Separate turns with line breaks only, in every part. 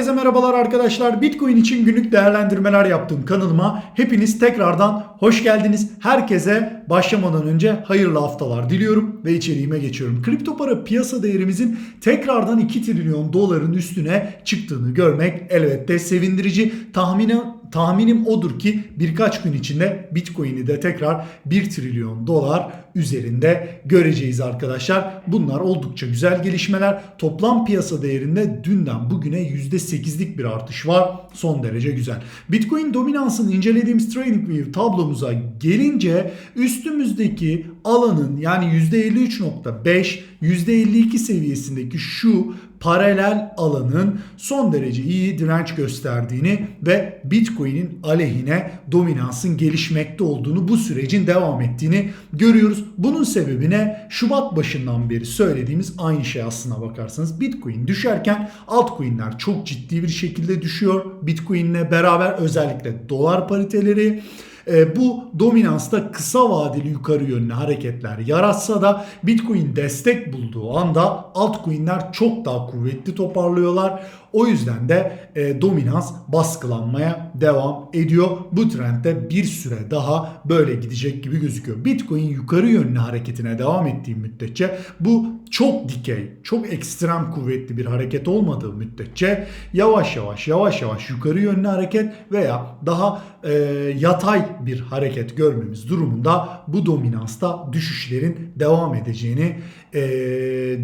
Herkese merhabalar arkadaşlar. Bitcoin için günlük değerlendirmeler yaptığım kanalıma hepiniz tekrardan hoş geldiniz. Herkese başlamadan önce hayırlı haftalar diliyorum ve içeriğime geçiyorum. Kripto para piyasa değerimizin tekrardan 2 trilyon doların üstüne çıktığını görmek elbette sevindirici. Tahminen tahminim odur ki birkaç gün içinde Bitcoin'i de tekrar 1 trilyon dolar üzerinde göreceğiz arkadaşlar. Bunlar oldukça güzel gelişmeler. Toplam piyasa değerinde dünden bugüne %8'lik bir artış var. Son derece güzel. Bitcoin dominansını incelediğimiz TradingView tablomuza gelince üstümüzdeki alanın yani %53.5 %52 seviyesindeki şu paralel alanın son derece iyi direnç gösterdiğini ve Bitcoin'in aleyhine dominansın gelişmekte olduğunu bu sürecin devam ettiğini görüyoruz. Bunun sebebi ne? Şubat başından beri söylediğimiz aynı şey aslına bakarsanız. Bitcoin düşerken altcoin'ler çok ciddi bir şekilde düşüyor. Bitcoin'le beraber özellikle dolar pariteleri e, bu dominansta kısa vadeli yukarı yönlü hareketler yaratsa da Bitcoin destek bulduğu anda altcoin'ler çok daha kuvvetli toparlıyorlar. O yüzden de e, dominans baskılanmaya devam ediyor. Bu trendde bir süre daha böyle gidecek gibi gözüküyor. Bitcoin yukarı yönlü hareketine devam ettiği müddetçe bu çok dikey, çok ekstrem kuvvetli bir hareket olmadığı müddetçe yavaş yavaş yavaş yavaş yukarı yönlü hareket veya daha e, yatay bir hareket görmemiz durumunda bu dominansta düşüşlerin devam edeceğini e,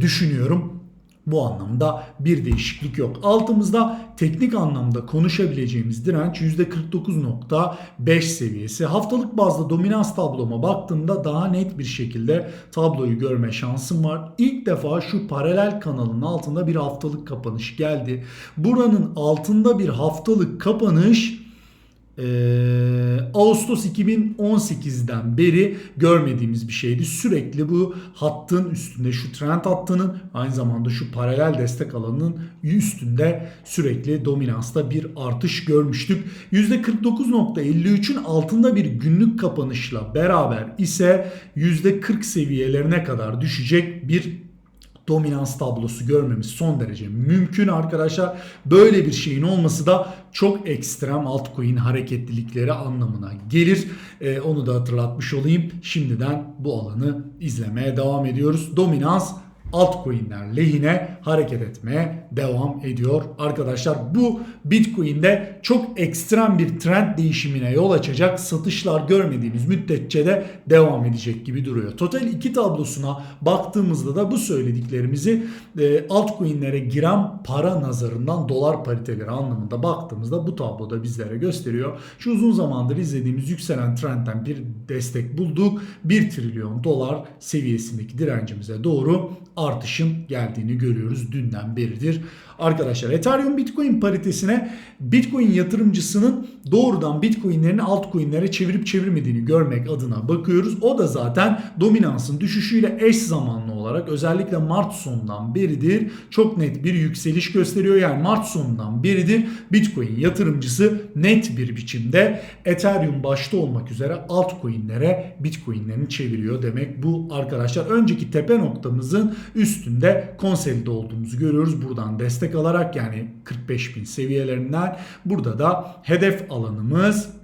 düşünüyorum. Bu anlamda bir değişiklik yok. Altımızda teknik anlamda konuşabileceğimiz direnç %49.5 seviyesi. Haftalık bazda dominans tabloma baktığımda daha net bir şekilde tabloyu görme şansım var. İlk defa şu paralel kanalın altında bir haftalık kapanış geldi. Buranın altında bir haftalık kapanış ee, Ağustos 2018'den beri görmediğimiz bir şeydi. Sürekli bu hattın üstünde şu trend hattının aynı zamanda şu paralel destek alanının üstünde sürekli dominansta bir artış görmüştük. %49.53'ün altında bir günlük kapanışla beraber ise %40 seviyelerine kadar düşecek bir dominans tablosu görmemiz son derece mümkün arkadaşlar. Böyle bir şeyin olması da çok ekstrem altcoin hareketlilikleri anlamına gelir. Ee, onu da hatırlatmış olayım. Şimdiden bu alanı izlemeye devam ediyoruz. Dominans altcoin'ler lehine hareket etmeye devam ediyor. Arkadaşlar bu Bitcoin'de çok ekstrem bir trend değişimine yol açacak satışlar görmediğimiz müddetçe de devam edecek gibi duruyor. Total 2 tablosuna baktığımızda da bu söylediklerimizi e, altcoin'lere giren para nazarından dolar pariteleri anlamında baktığımızda bu tabloda bizlere gösteriyor. Şu uzun zamandır izlediğimiz yükselen trendten bir destek bulduk. 1 trilyon dolar seviyesindeki direncimize doğru artışın geldiğini görüyoruz dünden beridir. Arkadaşlar Ethereum Bitcoin paritesine Bitcoin yatırımcısının doğrudan Bitcoin'lerini altcoin'lere çevirip çevirmediğini görmek adına bakıyoruz. O da zaten dominansın düşüşüyle eş zamanlı olarak özellikle Mart sonundan beridir çok net bir yükseliş gösteriyor. Yani Mart sonundan beridir Bitcoin yatırımcısı net bir biçimde Ethereum başta olmak üzere altcoin'lere Bitcoin'lerini çeviriyor demek. Bu arkadaşlar önceki tepe noktamızın üstünde konsolide olduğumuzu görüyoruz. Buradan destek alarak yani 45 bin seviyelerinden. Burada da hedef alanımız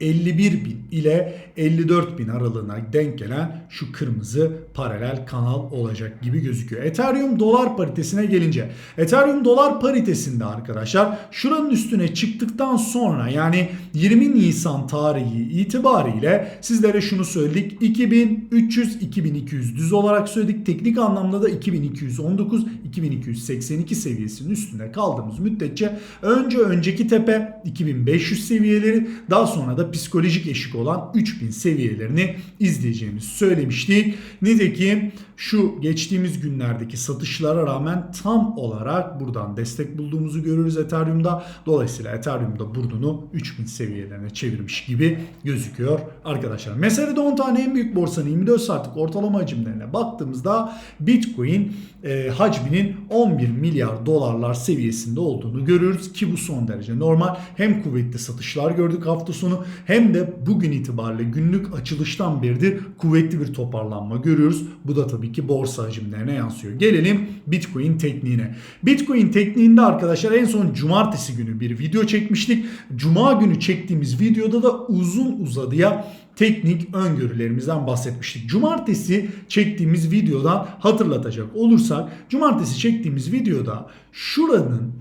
51 bin ile 54 bin aralığına denk gelen şu kırmızı paralel kanal olacak gibi gözüküyor. Ethereum dolar paritesine gelince Ethereum dolar paritesinde arkadaşlar şuranın üstüne çıktıktan sonra yani 20 Nisan tarihi itibariyle sizlere şunu söyledik 2300-2200 düz olarak söyledik. Teknik anlamda da 2219-2282 seviyesinin üstünde kaldığımız müddetçe önce önceki tepe 2500 seviyeleri daha sonra da psikolojik eşik olan 3000 seviyelerini izleyeceğimizi söylemiştik. Nitekim şu geçtiğimiz günlerdeki satışlara rağmen tam olarak buradan destek bulduğumuzu görürüz Ethereum'da. Dolayısıyla Ethereum'da burnunu 3000 seviyelerine çevirmiş gibi gözüküyor arkadaşlar. Meselede 10 tane en büyük borsanın 24 saatlik ortalama hacimlerine baktığımızda Bitcoin e, hacminin 11 milyar dolarlar seviyesinde olduğunu görüyoruz ki bu son derece normal. Hem kuvvetli satışlar gördük hafta sonu hem de bugün itibariyle günlük açılıştan beridir kuvvetli bir toparlanma görüyoruz. Bu da tabii tabii ki borsa hacimlerine yansıyor. Gelelim Bitcoin tekniğine. Bitcoin tekniğinde arkadaşlar en son cumartesi günü bir video çekmiştik. Cuma günü çektiğimiz videoda da uzun uzadıya teknik öngörülerimizden bahsetmiştik. Cumartesi çektiğimiz videodan hatırlatacak olursak cumartesi çektiğimiz videoda şuranın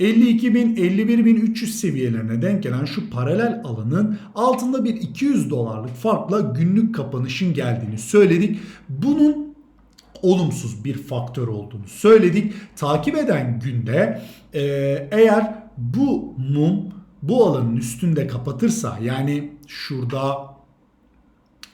52.000 51.300 seviyelerine denk gelen şu paralel alanın altında bir 200 dolarlık farkla günlük kapanışın geldiğini söyledik. Bunun olumsuz bir faktör olduğunu söyledik. Takip eden günde e, eğer bu mum bu alanın üstünde kapatırsa yani şurada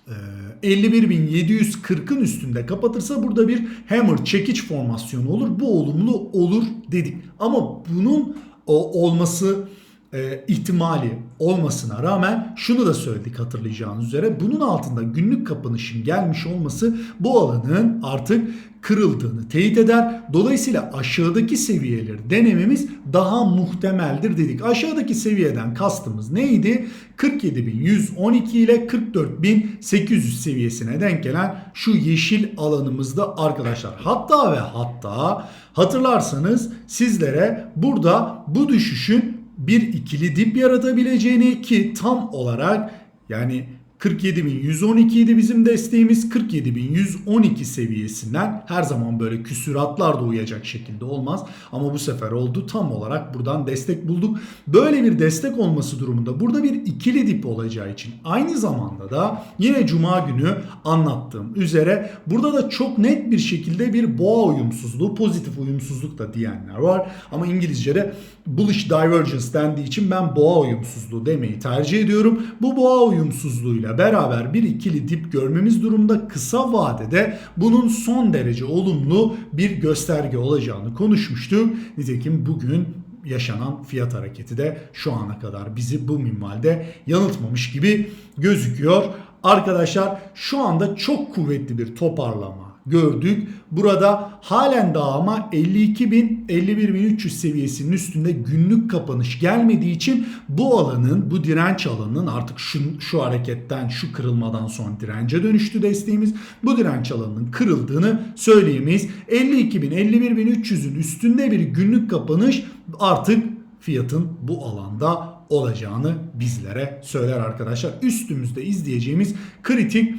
e, 51.740'ın üstünde kapatırsa burada bir hammer çekiç formasyonu olur. Bu olumlu olur dedik. Ama bunun olması e, ihtimali olmasına rağmen şunu da söyledik hatırlayacağınız üzere bunun altında günlük kapanışın gelmiş olması bu alanın artık kırıldığını teyit eder. Dolayısıyla aşağıdaki seviyeleri denememiz daha muhtemeldir dedik. Aşağıdaki seviyeden kastımız neydi? 47.112 ile 44.800 seviyesine denk gelen şu yeşil alanımızda arkadaşlar. Hatta ve hatta hatırlarsanız sizlere burada bu düşüşün bir ikili dip yaratabileceğini ki tam olarak yani 47.112 idi bizim desteğimiz. 47.112 seviyesinden her zaman böyle küsuratlar da uyacak şekilde olmaz. Ama bu sefer oldu. Tam olarak buradan destek bulduk. Böyle bir destek olması durumunda burada bir ikili dip olacağı için aynı zamanda da yine cuma günü anlattığım üzere burada da çok net bir şekilde bir boğa uyumsuzluğu, pozitif uyumsuzluk da diyenler var. Ama İngilizce'de bullish divergence dendiği için ben boğa uyumsuzluğu demeyi tercih ediyorum. Bu boğa uyumsuzluğuyla beraber bir ikili dip görmemiz durumda kısa vadede bunun son derece olumlu bir gösterge olacağını konuşmuştuk. Nitekim bugün yaşanan fiyat hareketi de şu ana kadar bizi bu minvalde yanıltmamış gibi gözüküyor. Arkadaşlar şu anda çok kuvvetli bir toparlama gördük. Burada halen daha ama 52.000 51.300 seviyesinin üstünde günlük kapanış gelmediği için bu alanın bu direnç alanının artık şu, şu hareketten şu kırılmadan sonra dirence dönüştü desteğimiz. Bu direnç alanının kırıldığını söyleyemeyiz. 52.000 51.300'ün üstünde bir günlük kapanış artık fiyatın bu alanda olacağını bizlere söyler arkadaşlar. Üstümüzde izleyeceğimiz kritik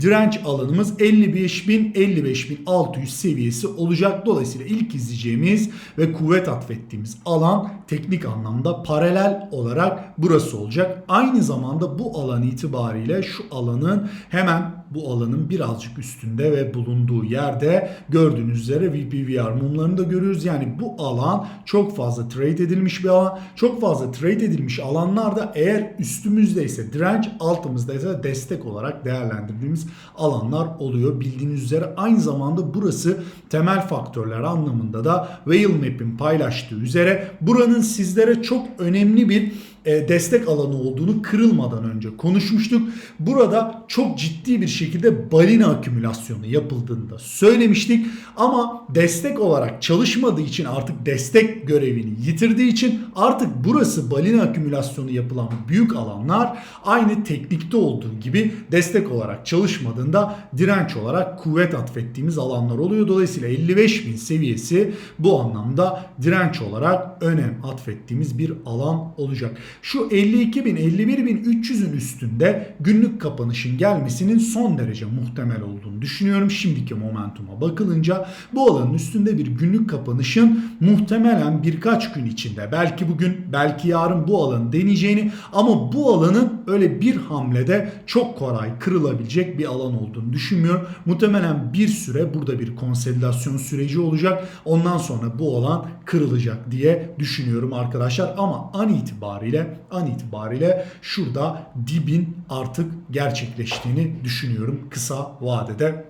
direnç alanımız 55.000 55.600 seviyesi olacak. Dolayısıyla ilk izleyeceğimiz ve kuvvet atfettiğimiz alan teknik anlamda paralel olarak burası olacak. Aynı zamanda bu alan itibariyle şu alanın hemen bu alanın birazcık üstünde ve bulunduğu yerde gördüğünüz üzere VPVR mumlarını da görüyoruz. Yani bu alan çok fazla trade edilmiş bir alan. Çok fazla trade edilmiş alanlarda eğer üstümüzdeyse direnç altımızdaysa destek olarak değerlendirdiğimiz alanlar oluyor. Bildiğiniz üzere aynı zamanda burası temel faktörler anlamında da Whale Map'in paylaştığı üzere buranın sizlere çok önemli bir e, destek alanı olduğunu kırılmadan önce konuşmuştuk. Burada çok ciddi bir şekilde balina akümülasyonu yapıldığını da söylemiştik. Ama destek olarak çalışmadığı için artık destek görevini yitirdiği için artık burası balina akümülasyonu yapılan büyük alanlar aynı teknikte olduğu gibi destek olarak çalışmadığında direnç olarak kuvvet atfettiğimiz alanlar oluyor. Dolayısıyla 55.000 seviyesi bu anlamda direnç olarak önem atfettiğimiz bir alan olacak. Şu 52.000 51.300'ün üstünde günlük kapanışın gelmesinin son derece muhtemel olduğunu düşünüyorum. Şimdiki momentuma bakılınca bu alanın üstünde bir günlük kapanışın muhtemelen birkaç gün içinde belki bugün belki yarın bu alanı deneyeceğini ama bu alanın öyle bir hamlede çok kolay kırılabilecek bir alan olduğunu düşünmüyorum. Muhtemelen bir süre burada bir konsolidasyon süreci olacak. Ondan sonra bu alan kırılacak diye düşünüyorum arkadaşlar. Ama an itibariyle an itibariyle şurada dibin artık gerçekleştiğini düşünüyorum kısa vadede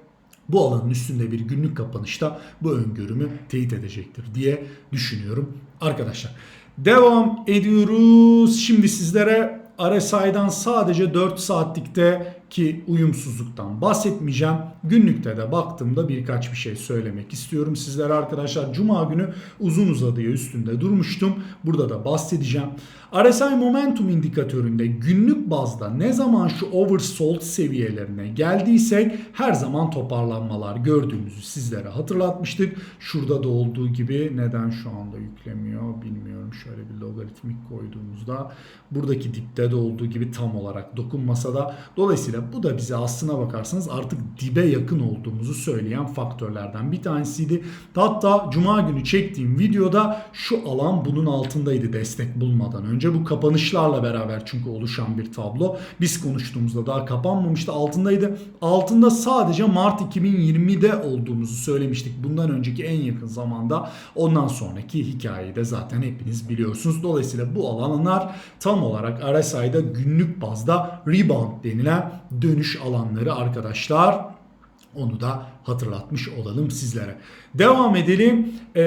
bu alanın üstünde bir günlük kapanışta bu öngörümü teyit edecektir diye düşünüyorum arkadaşlar. Devam ediyoruz. Şimdi sizlere RSI'dan sadece 4 saatlikte ki uyumsuzluktan bahsetmeyeceğim. Günlükte de baktığımda birkaç bir şey söylemek istiyorum sizlere arkadaşlar. Cuma günü uzun uzadıya üstünde durmuştum. Burada da bahsedeceğim. RSI Momentum indikatöründe günlük bazda ne zaman şu oversold seviyelerine geldiysek her zaman toparlanmalar gördüğümüzü sizlere hatırlatmıştık. Şurada da olduğu gibi neden şu anda yüklemiyor bilmiyorum. Şöyle bir logaritmik koyduğumuzda buradaki dipte de olduğu gibi tam olarak dokunmasa da dolayısıyla bu da bize aslına bakarsanız artık dibe yakın olduğumuzu söyleyen faktörlerden bir tanesiydi. Hatta cuma günü çektiğim videoda şu alan bunun altındaydı destek bulmadan önce. Bu kapanışlarla beraber çünkü oluşan bir tablo. Biz konuştuğumuzda daha kapanmamıştı altındaydı. Altında sadece Mart 2020'de olduğumuzu söylemiştik. Bundan önceki en yakın zamanda ondan sonraki hikayeyi de zaten hepiniz biliyorsunuz. Dolayısıyla bu alanlar tam olarak RSI'da günlük bazda rebound denilen dönüş alanları arkadaşlar. Onu da hatırlatmış olalım sizlere. Devam edelim. Ee,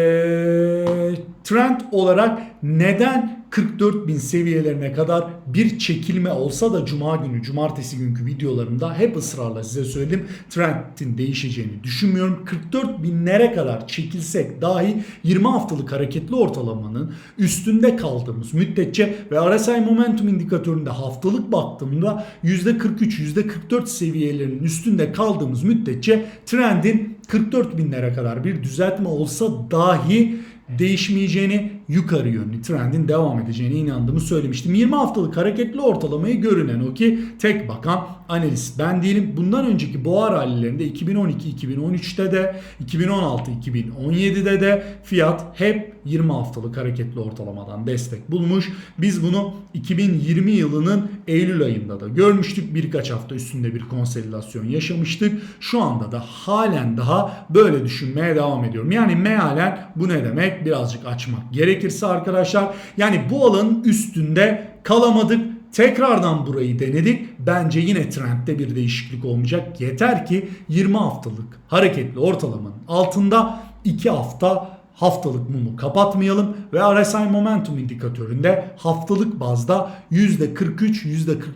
trend olarak neden 44 bin seviyelerine kadar bir çekilme olsa da cuma günü, cumartesi günkü videolarımda hep ısrarla size söyledim. Trendin değişeceğini düşünmüyorum. 44 binlere kadar çekilsek dahi 20 haftalık hareketli ortalamanın üstünde kaldığımız müddetçe ve RSI Momentum indikatöründe haftalık baktığımda %43, %44 seviyelerinin üstünde kaldığımız müddetçe trendin 44 binlere kadar bir düzeltme olsa dahi değişmeyeceğini, yukarı yönlü trendin devam edeceğine inandığımı söylemiştim. 20 haftalık hareketli ortalamayı görünen o ki tek bakan analist ben değilim. Bundan önceki boğa rallilerinde 2012-2013'te de 2016-2017'de de fiyat hep 20 haftalık hareketli ortalamadan destek bulmuş. Biz bunu 2020 yılının Eylül ayında da görmüştük. Birkaç hafta üstünde bir konsolidasyon yaşamıştık. Şu anda da halen daha böyle düşünmeye devam ediyorum. Yani mealen bu ne demek? Birazcık açmak gerekirse arkadaşlar. Yani bu alanın üstünde kalamadık. Tekrardan burayı denedik. Bence yine trendde bir değişiklik olmayacak. Yeter ki 20 haftalık hareketli ortalamanın altında 2 hafta haftalık mumu kapatmayalım ve RSI Momentum indikatöründe haftalık bazda %43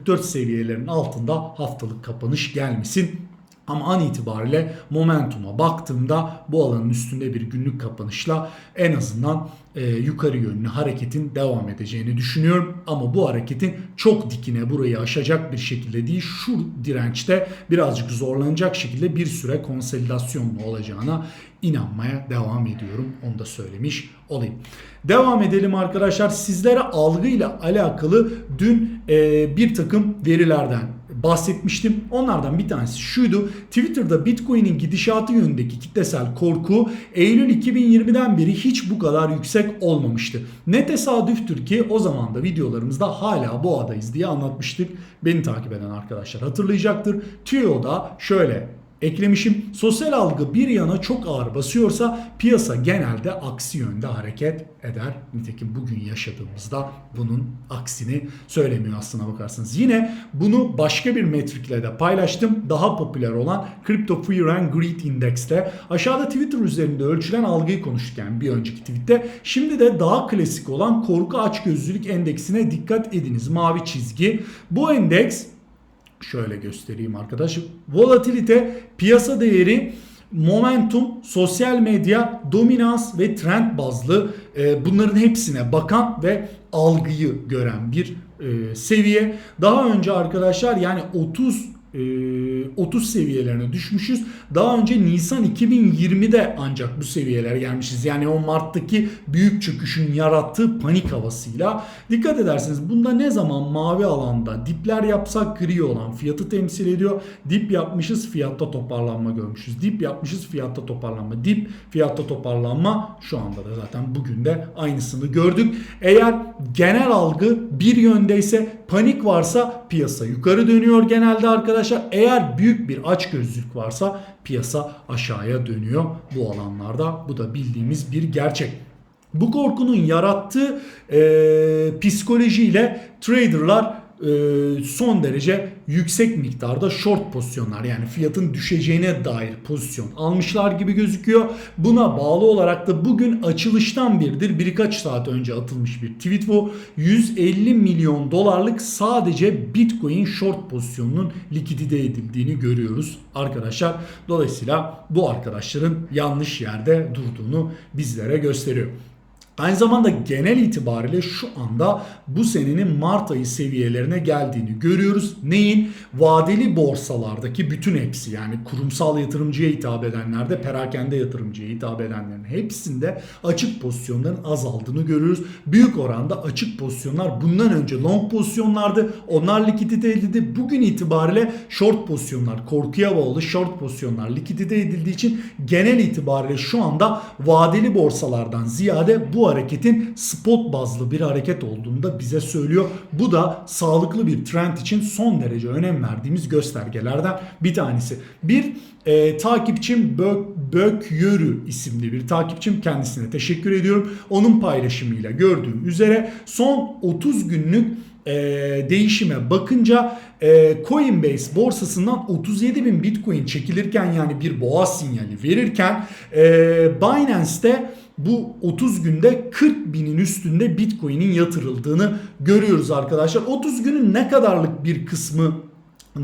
%44 seviyelerinin altında haftalık kapanış gelmesin. Ama an itibariyle momentuma baktığımda bu alanın üstünde bir günlük kapanışla en azından e, yukarı yönlü hareketin devam edeceğini düşünüyorum. Ama bu hareketin çok dikine burayı aşacak bir şekilde değil şu dirençte birazcık zorlanacak şekilde bir süre konsolidasyonlu olacağına inanmaya devam ediyorum. Onu da söylemiş olayım. Devam edelim arkadaşlar. Sizlere algıyla alakalı dün e, bir takım verilerden bahsetmiştim. Onlardan bir tanesi şuydu. Twitter'da Bitcoin'in gidişatı yönündeki kitlesel korku Eylül 2020'den beri hiç bu kadar yüksek olmamıştı. Ne tesadüftür ki o zaman da videolarımızda hala bu adayız diye anlatmıştık. Beni takip eden arkadaşlar hatırlayacaktır. TÜYO'da şöyle eklemişim. Sosyal algı bir yana çok ağır basıyorsa piyasa genelde aksi yönde hareket eder. Nitekim bugün yaşadığımızda bunun aksini söylemiyor aslına bakarsanız. Yine bunu başka bir metrikle de paylaştım. Daha popüler olan Crypto Fear and Greed Index'te. Aşağıda Twitter üzerinde ölçülen algıyı konuştuk yani bir önceki tweette. Şimdi de daha klasik olan korku açgözlülük endeksine dikkat ediniz. Mavi çizgi. Bu endeks Şöyle göstereyim arkadaşım. Volatilite, piyasa değeri, momentum, sosyal medya, dominans ve trend bazlı e, bunların hepsine bakan ve algıyı gören bir e, seviye. Daha önce arkadaşlar yani 30 30 e, seviyelerine düşmüşüz. Daha önce Nisan 2020'de ancak bu seviyelere gelmişiz. Yani o Mart'taki büyük çöküşün yarattığı panik havasıyla. Dikkat ederseniz bunda ne zaman mavi alanda dipler yapsak gri olan fiyatı temsil ediyor. Dip yapmışız fiyatta toparlanma görmüşüz. Dip yapmışız fiyatta toparlanma. Dip fiyatta toparlanma şu anda da zaten bugün de aynısını gördük. Eğer genel algı bir yöndeyse panik varsa piyasa yukarı dönüyor genelde arkadaşlar. Eğer büyük bir açgözlülük varsa piyasa aşağıya dönüyor bu alanlarda. Bu da bildiğimiz bir gerçek. Bu korkunun yarattığı e, psikolojiyle traderlar son derece yüksek miktarda short pozisyonlar yani fiyatın düşeceğine dair pozisyon almışlar gibi gözüküyor. Buna bağlı olarak da bugün açılıştan birdir birkaç saat önce atılmış bir tweet bu. 150 milyon dolarlık sadece Bitcoin short pozisyonunun likidite edildiğini görüyoruz arkadaşlar. Dolayısıyla bu arkadaşların yanlış yerde durduğunu bizlere gösteriyor. Aynı zamanda genel itibariyle şu anda bu senenin Mart ayı seviyelerine geldiğini görüyoruz. Neyin? Vadeli borsalardaki bütün hepsi yani kurumsal yatırımcıya hitap edenlerde, perakende yatırımcıya hitap edenlerin hepsinde açık pozisyonların azaldığını görüyoruz. Büyük oranda açık pozisyonlar bundan önce long pozisyonlardı. Onlar likidite edildi. Bugün itibariyle short pozisyonlar, korkuya bağlı short pozisyonlar likidite edildiği için genel itibariyle şu anda vadeli borsalardan ziyade bu hareketin spot bazlı bir hareket olduğunu da bize söylüyor. Bu da sağlıklı bir trend için son derece önem verdiğimiz göstergelerden bir tanesi. Bir e, takipçim Bök, Bök Yörü isimli bir takipçim kendisine teşekkür ediyorum. Onun paylaşımıyla gördüğüm üzere son 30 günlük e, değişime bakınca e, Coinbase borsasından 37 bin Bitcoin çekilirken yani bir boğa sinyali verirken e, Binance'te bu 30 günde 40 binin üstünde Bitcoin'in yatırıldığını görüyoruz arkadaşlar. 30 günün ne kadarlık bir kısmı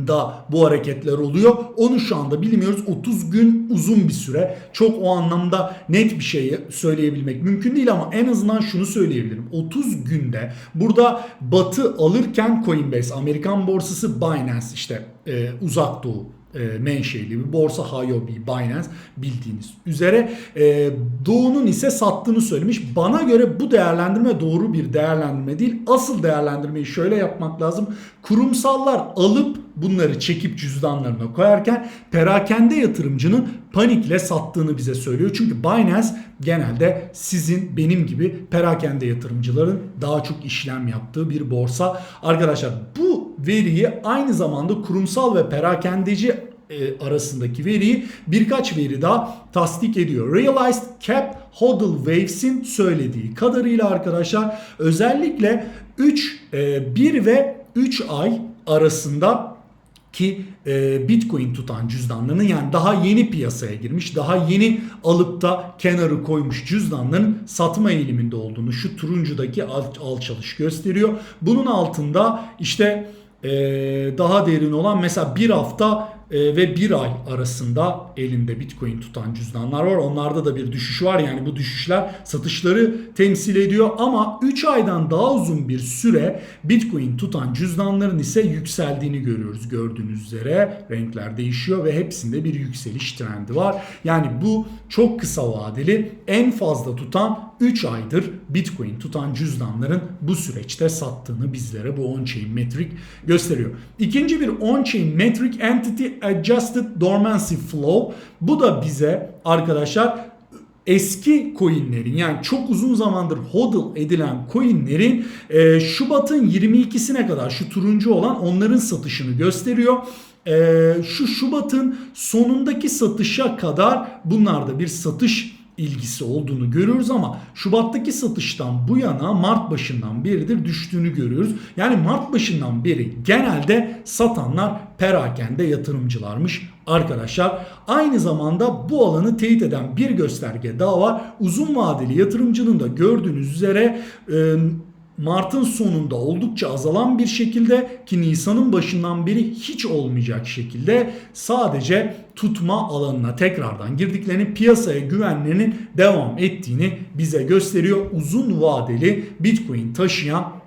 da bu hareketler oluyor. Onu şu anda bilmiyoruz. 30 gün uzun bir süre. Çok o anlamda net bir şey söyleyebilmek mümkün değil ama en azından şunu söyleyebilirim. 30 günde burada batı alırken Coinbase, Amerikan borsası Binance işte e, uzak doğu e, menşeli bir borsa Huobi, Binance bildiğiniz üzere e, Doğu'nun ise sattığını söylemiş. Bana göre bu değerlendirme doğru bir değerlendirme değil. Asıl değerlendirmeyi şöyle yapmak lazım. Kurumsallar alıp bunları çekip cüzdanlarına koyarken perakende yatırımcının panikle sattığını bize söylüyor. Çünkü Binance genelde sizin benim gibi perakende yatırımcıların daha çok işlem yaptığı bir borsa. Arkadaşlar bu veriyi aynı zamanda kurumsal ve perakendeci e, arasındaki veriyi birkaç veri daha tasdik ediyor. Realized Cap Hodl Waves'in söylediği kadarıyla arkadaşlar özellikle 3 1 ve 3 ay arasında ki e, Bitcoin tutan cüzdanlarının yani daha yeni piyasaya girmiş, daha yeni alıp da kenarı koymuş cüzdanların satma eğiliminde olduğunu şu turuncudaki al, alçalış gösteriyor. Bunun altında işte e, daha derin olan mesela bir hafta ve bir ay arasında elinde Bitcoin tutan cüzdanlar var. Onlarda da bir düşüş var. Yani bu düşüşler satışları temsil ediyor ama 3 aydan daha uzun bir süre Bitcoin tutan cüzdanların ise yükseldiğini görüyoruz. Gördüğünüz üzere renkler değişiyor ve hepsinde bir yükseliş trendi var. Yani bu çok kısa vadeli en fazla tutan 3 aydır Bitcoin tutan cüzdanların bu süreçte sattığını bizlere bu on-chain metric gösteriyor. İkinci bir on-chain metric entity adjusted dormancy flow. Bu da bize arkadaşlar eski coinlerin yani çok uzun zamandır hodl edilen coinlerin e, Şubat'ın 22'sine kadar şu turuncu olan onların satışını gösteriyor. E, şu Şubat'ın sonundaki satışa kadar bunlarda bir satış ilgisi olduğunu görüyoruz ama Şubat'taki satıştan bu yana Mart başından beridir düştüğünü görüyoruz. Yani Mart başından beri genelde satanlar perakende yatırımcılarmış arkadaşlar. Aynı zamanda bu alanı teyit eden bir gösterge daha var. Uzun vadeli yatırımcının da gördüğünüz üzere e, Mart'ın sonunda oldukça azalan bir şekilde ki Nisan'ın başından beri hiç olmayacak şekilde sadece tutma alanına tekrardan girdiklerini piyasaya güvenlerinin devam ettiğini bize gösteriyor. Uzun vadeli Bitcoin taşıyan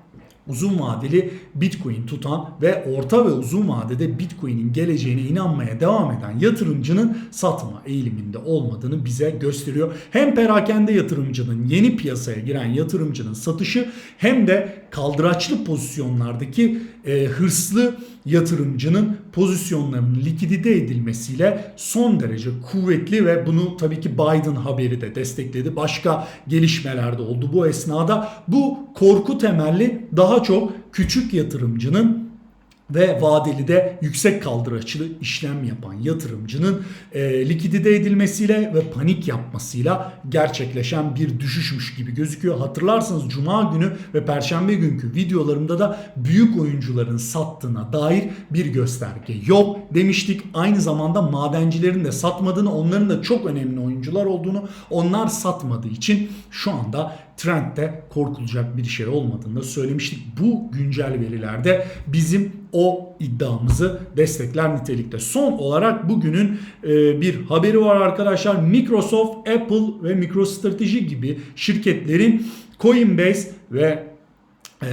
uzun vadeli Bitcoin tutan ve orta ve uzun vadede Bitcoin'in geleceğine inanmaya devam eden yatırımcının satma eğiliminde olmadığını bize gösteriyor. Hem perakende yatırımcının yeni piyasaya giren yatırımcının satışı hem de kaldıraçlı pozisyonlardaki e, hırslı yatırımcının pozisyonlarının likidite edilmesiyle son derece kuvvetli ve bunu tabii ki Biden haberi de destekledi. Başka gelişmeler de oldu bu esnada. Bu korku temelli daha çok küçük yatırımcının ve vadeli de yüksek kaldıraçlı işlem yapan yatırımcının e, likidite edilmesiyle ve panik yapmasıyla gerçekleşen bir düşüşmüş gibi gözüküyor. Hatırlarsanız cuma günü ve perşembe günkü videolarımda da büyük oyuncuların sattığına dair bir gösterge yok demiştik. Aynı zamanda madencilerin de satmadığını, onların da çok önemli oyuncular olduğunu, onlar satmadığı için şu anda trendde korkulacak bir şey olmadığını da söylemiştik. Bu güncel verilerde bizim o iddiamızı destekler nitelikte. Son olarak bugünün e, bir haberi var arkadaşlar. Microsoft, Apple ve MicroStrategy gibi şirketlerin Coinbase ve e,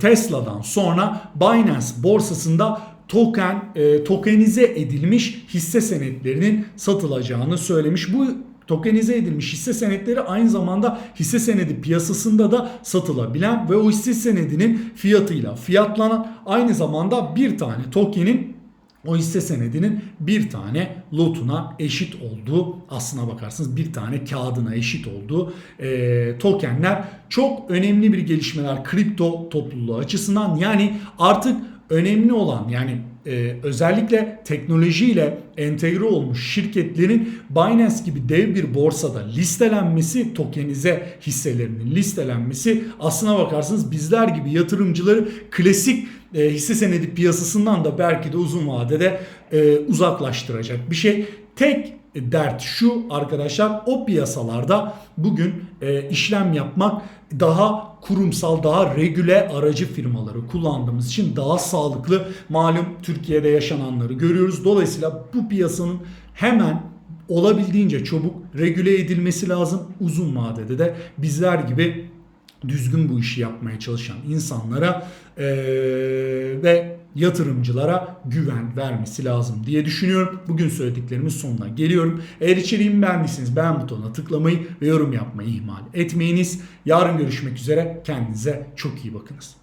Tesla'dan sonra Binance borsasında token e, tokenize edilmiş hisse senetlerinin satılacağını söylemiş. Bu tokenize edilmiş hisse senetleri aynı zamanda hisse senedi piyasasında da satılabilen ve o hisse senedinin fiyatıyla fiyatlanan aynı zamanda bir tane tokenin o hisse senedinin bir tane lotuna eşit olduğu aslına bakarsınız bir tane kağıdına eşit olduğu e, tokenler çok önemli bir gelişmeler kripto topluluğu açısından. Yani artık önemli olan yani e, özellikle teknolojiyle entegre olmuş şirketlerin Binance gibi dev bir borsada listelenmesi, tokenize hisselerinin listelenmesi aslına bakarsanız bizler gibi yatırımcıları klasik e, hisse senedi piyasasından da belki de uzun vadede e, uzaklaştıracak bir şey. Tek dert şu arkadaşlar o piyasalarda bugün e, işlem yapmak daha kurumsal, daha regüle aracı firmaları kullandığımız için daha sağlıklı. Malum Türkiye'de yaşananları görüyoruz. Dolayısıyla bu piyasanın hemen olabildiğince çabuk regüle edilmesi lazım. Uzun vadede de bizler gibi düzgün bu işi yapmaya çalışan insanlara eee, ve yatırımcılara güven vermesi lazım diye düşünüyorum. Bugün söylediklerimin sonuna geliyorum. Eğer içeriğimi beğendiyseniz beğen butonuna tıklamayı ve yorum yapmayı ihmal etmeyiniz. Yarın görüşmek üzere. Kendinize çok iyi bakınız.